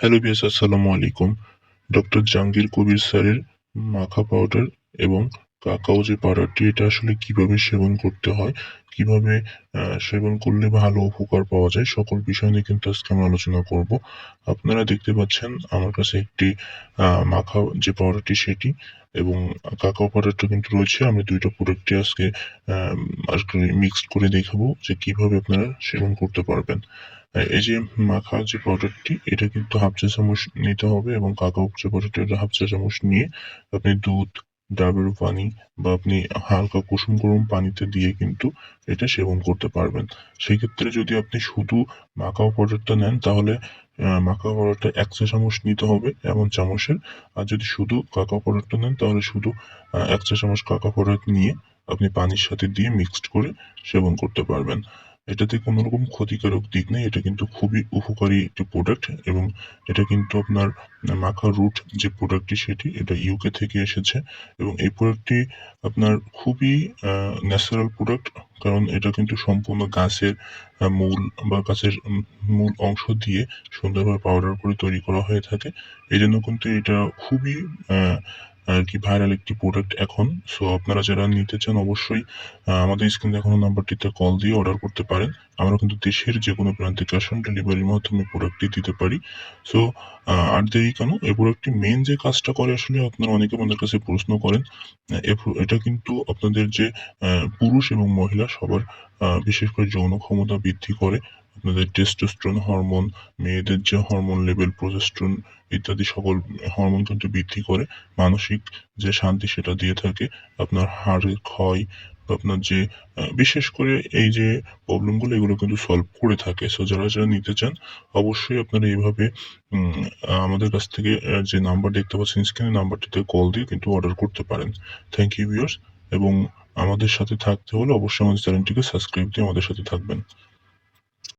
Hello বিয়াস আসসালামু আলাইকুম doctor Jahangir Kabir স্যারের মাখা পাউডার এবং কাকাও যে পাউডারটি এটা আসলে কীভাবে সেবন করতে হয়, কীভাবে সেবন করলে ভালো উপকার পাওয়া যায়, সকল বিষয় নিয়ে কিন্তু আজকে আমি আলোচনা করব। আপনারা দেখতে পাচ্ছেন আমার কাছে একটি মাখা যে পাউডারটি সেটি এবং কাকাও পাউডারটা কিন্তু রয়েছে। আমি দুইটা প্রোডাক্টটি আজকে আজকে মিক্সড করে দেখাবো যে কীভাবে আপনারা সেবন করতে পারবেন। এই যে মাখা যে পাউডারটি এটা কিন্তু হাফ চা চামচ নিতে হবে এবং কাকা যে পাউডারটি হাফ চা চামচ নিয়ে আপনি দুধ, ডাবের পানি বা আপনি হালকা কুসুম গরম পানিতে দিয়ে কিন্তু এটা সেবন করতে পারবেন। সেই ক্ষেত্রে যদি আপনি শুধু মাকাও পাউডারটা নেন, তাহলে আহ, মাকাও পাউডারটা এক চা চামচ নিতে হবে এমন চামচের। আর যদি শুধু কাকাও পাউডারটা নেন তাহলে শুধু আহ, এক চা চামচ কাকাও পাউডার নিয়ে আপনি পানির সাথে দিয়ে মিক্সড করে সেবন করতে পারবেন। এটাতে কোনো রকম ক্ষতিকারক দিক নেই এটা কিন্তু খুবই উপকারী একটি প্রোডাক্ট এবং এটা কিন্তু আপনার মাখা রুট যে প্রোডাক্টটি সেটি এটা ইউকে থেকে এসেছে এবং এই প্রোডাক্টটি আপনার খুবই ন্যাচারাল প্রোডাক্ট কারণ এটা কিন্তু সম্পূর্ণ গাছের মূল বা গাছের মূল অংশ দিয়ে সুন্দরভাবে পাউডার করে তৈরি করা হয়ে থাকে। এই জন্য কিন্তু এটা খুবই আর কি ভাইরাল একটি প্রোডাক্ট এখন? সো আপনারা যারা নিতে চান, অবশ্যই আমাদের স্ক্রিনে দেখানো নাম্বারটিতে কল দিয়ে অর্ডার করতে পারেন। আমরা কিন্তু দেশের যে কোনো প্রান্তে ক্যাশ অন ডেলিভারির মাধ্যমে প্রোডাক্টটি দিতে পারি। সো আর দেরি কেন? এই প্রোডাক্টটি মেন যে কাজটা করে আসলে আপনারা অনেকে আমাদের কাছে প্রশ্ন করেন এটা কিন্তু আপনাদের যে পুরুষ এবং মহিলা সবার বিশেষ করে যৌন ক্ষমতা বৃদ্ধি করে আপনাদের টেস্টোস্টেরন হরমোন মেয়েদের যে হরমোন লেভেল প্রোজেস্টেরন ইত্যাদি সকল হরমোন কিন্তু বৃদ্ধি করে। মানসিক যে শান্তি সেটা দিয়ে থাকে। আপনার হাড়ের ক্ষয়, আপনার যে বিশেষ করে এই যে প্রবলেমগুলো এগুলো কিন্তু সলভ করে থাকে। সো যারা যারা নিতে চান, অবশ্যই আপনারা এইভাবে আমাদের কাছ থেকে যে নাম্বার দেখতে পাচ্ছেন স্ক্রিনে নাম্বারটিতে কল দিয়ে কিন্তু অর্ডার করতে পারেন। থ্যাংক ইউ ভিউয়ার্স এবং আমাদের সাথে থাকতে হলে অবশ্যই আমাদের চ্যানেলটিকে সাবস্ক্রাইব দিয়ে আমাদের সাথে থাকবেন।